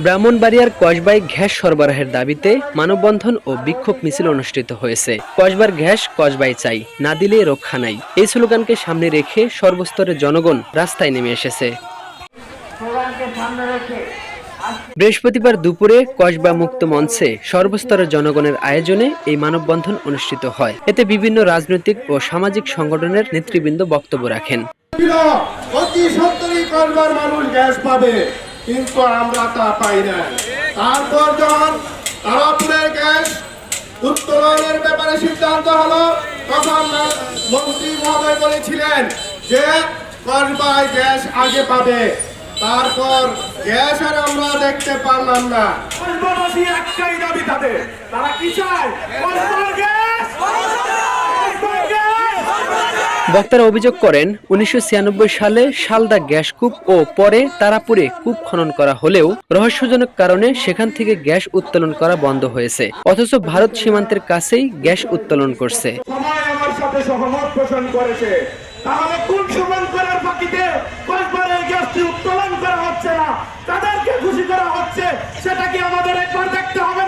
ব্রাহ্মণবাড়িয়ার কসবায় গ্যাস সরবরাহের দাবিতে মানববন্ধন ও বিক্ষোভ মিছিল অনুষ্ঠিত হয়েছে। কসবার গ্যাস কসবাই চাই, না দিলে রক্ষা নাই। এই স্লোগানকে সামনে রেখে সর্বস্তরের জনগণ রাস্তায় নেমে এসেছে। বৃহস্পতিবার দুপুরে কসবা মুক্ত মঞ্চে সর্বস্তরের জনগণের আয়োজনে এই মানববন্ধন অনুষ্ঠিত হয়। এতে বিভিন্ন রাজনৈতিক ও সামাজিক সংগঠনের নেতৃবৃন্দ বক্তব্য রাখেন। অতি সত্তরই মানুষ গ্যাস পাবে। কিন্তু আমরা তা পাই না তারপর যখন তারাপুরের গ্যাস উত্তোলনের ব্যাপারে সিদ্ধান্ত হলো, তখন মন্ত্রী মহোদয় বলেছিলেন যে করবায় গ্যাস আগে পাবে। তারপর গ্যাস আর আমরা দেখতে পারলাম না। কসবাবাসী একটাই দাবি তাদের। তারা কি চায়? কসবার গ্যাস কসবার গ্যাস বক্তারা অভিযোগ করেন, উনিশশো ছিয়ানব্বই সালে শালদা গ্যাস কূপ ও পরে তারাপুরে কূপ খনন করা হলেও রহস্যজনক কারণে সেখান থেকে গ্যাস উত্তোলন করা বন্ধ হয়েছে। অথচ ভারত সীমান্তের কাছেই গ্যাস উত্তোলন করছে। সেটা কি আমাদের একবার দেখতে হবে?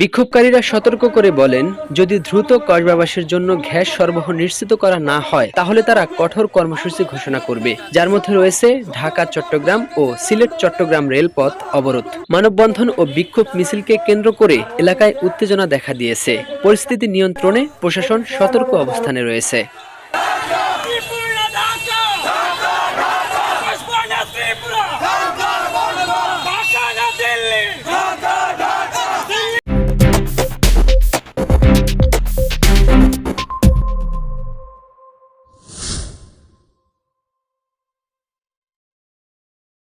বিক্ষোভকারীরা সতর্ক করে বলেন, যদি দ্রুত কসবাবাসের জন্য গ্যাস সরবরাহ নিশ্চিত করা না হয়, তাহলে তারা কঠোর কর্মসূচি ঘোষণা করবে। যার মধ্যে রয়েছে ঢাকা, চট্টগ্রাম ও সিলেট, চট্টগ্রাম রেলপথ অবরোধ। মানববন্ধন ও বিক্ষোভ মিছিলকে কেন্দ্র করে এলাকায় উত্তেজনা দেখা দিয়েছে। পরিস্থিতি নিয়ন্ত্রণে প্রশাসন সতর্ক অবস্থানে রয়েছে।